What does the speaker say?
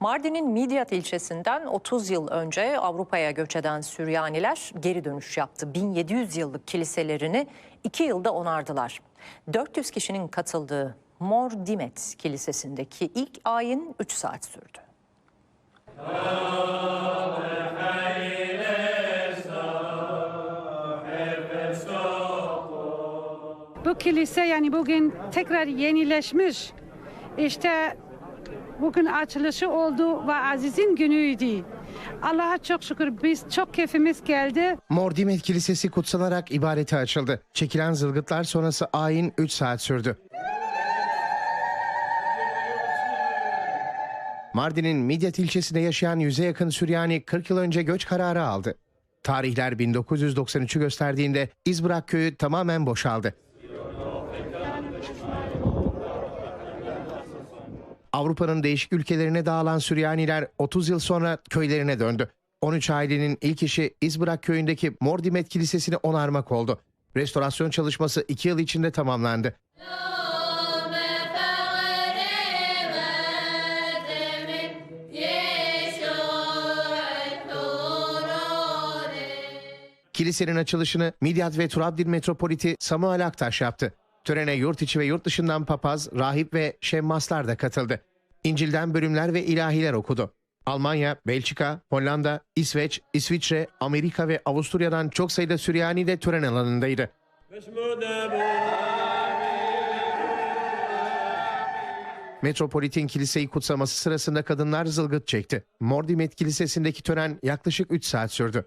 Mardin'in Midyat ilçesinden 30 yıl önce Avrupa'ya göç eden Süryaniler geri dönüş yaptı. 1700 yıllık kiliselerini 2 yılda onardılar. 400 kişinin katıldığı Mor Dimet Kilisesi'ndeki ilk ayin 3 saat sürdü. Bu kilise yani bugün tekrar yenileşmiş. İşte bugün açılışı oldu ve Aziz'in günüydü. Allah'a çok şükür biz çok keyfimiz geldi. Mordimet Kilisesi kutsanarak ibadete açıldı. Çekilen zılgıtlar sonrası ayin 3 saat sürdü. Mardin'in Midyat ilçesinde yaşayan yüze yakın Süryani 40 yıl önce göç kararı aldı. Tarihler 1993'ü gösterdiğinde İzbırak köyü tamamen boşaldı. Avrupa'nın değişik ülkelerine dağılan Süryaniler 30 yıl sonra köylerine döndü. 13 ailenin ilk işi İzbırak köyündeki Mordimet Kilisesi'ni onarmak oldu. Restorasyon çalışması 2 yıl içinde tamamlandı. Kilisenin açılışını Midyat ve Turabdil Metropoliti Samuel Aktaş yaptı. Törene yurt içi ve yurt dışından papaz, rahip ve şemmaslar da katıldı. İncil'den bölümler ve ilahiler okudu. Almanya, Belçika, Hollanda, İsveç, İsviçre, Amerika ve Avusturya'dan çok sayıda Süryani de tören alanındaydı. Metropolitin kiliseyi kutsaması sırasında kadınlar zılgıt çekti. Mordimet Kilisesi'ndeki tören yaklaşık 3 saat sürdü.